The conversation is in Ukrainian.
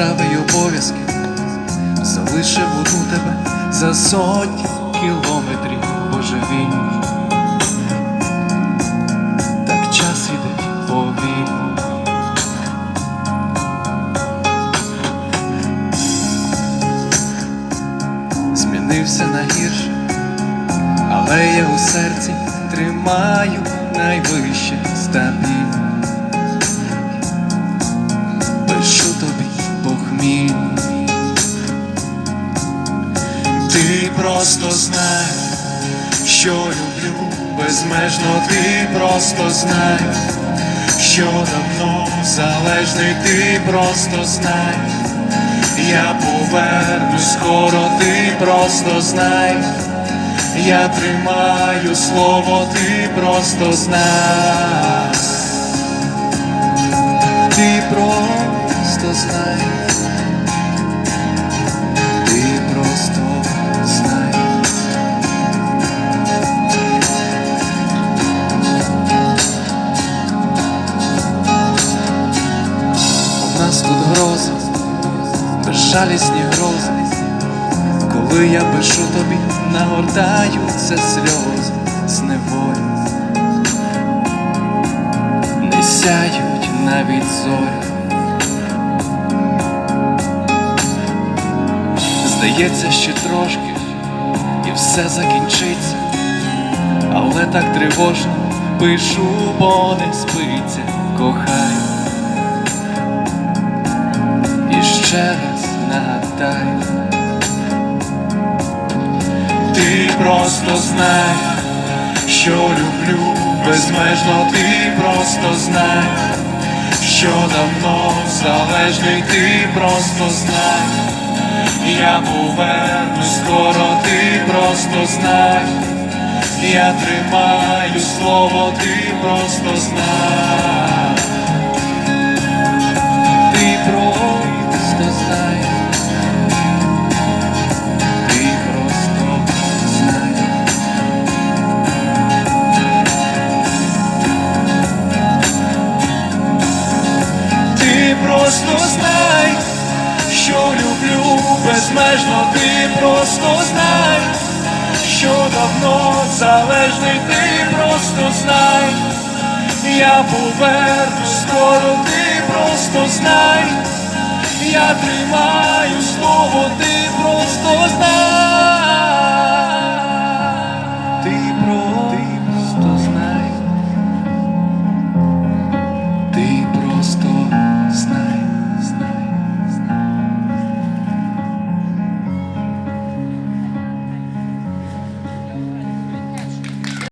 держави й обов'язки залишив одну тебе за сотні кілометрів божевільні. Так час іде повільно. Змінився на гірше, але я у серці тримаю найвище стабільно. Ти просто знай, що люблю безмежно, ти просто знай, що давно залежний, ти просто знай, я повернусь скоро, ти просто знай, я тримаю слово, ти просто знай, ти просто знай. Безжалісні грози. Коли я пишу тобі, нагортаються сльози з неволі. Не сяють навіть зорі. Здається, ще трошки, і все закінчиться, але так тривожно пишу, бо не спиться, кохай. І ще нагадай, ти просто знай, що люблю безмежно, ти просто знай, що давно залежний, ти просто знай. Я повернусь скоро, ти просто знай, я тримаю слово, ти просто знай, ти просто безмежно, ти просто знай, що давно залежний, ти просто знай, я поверну скоро, ти просто знай, я тримаю слово, ти просто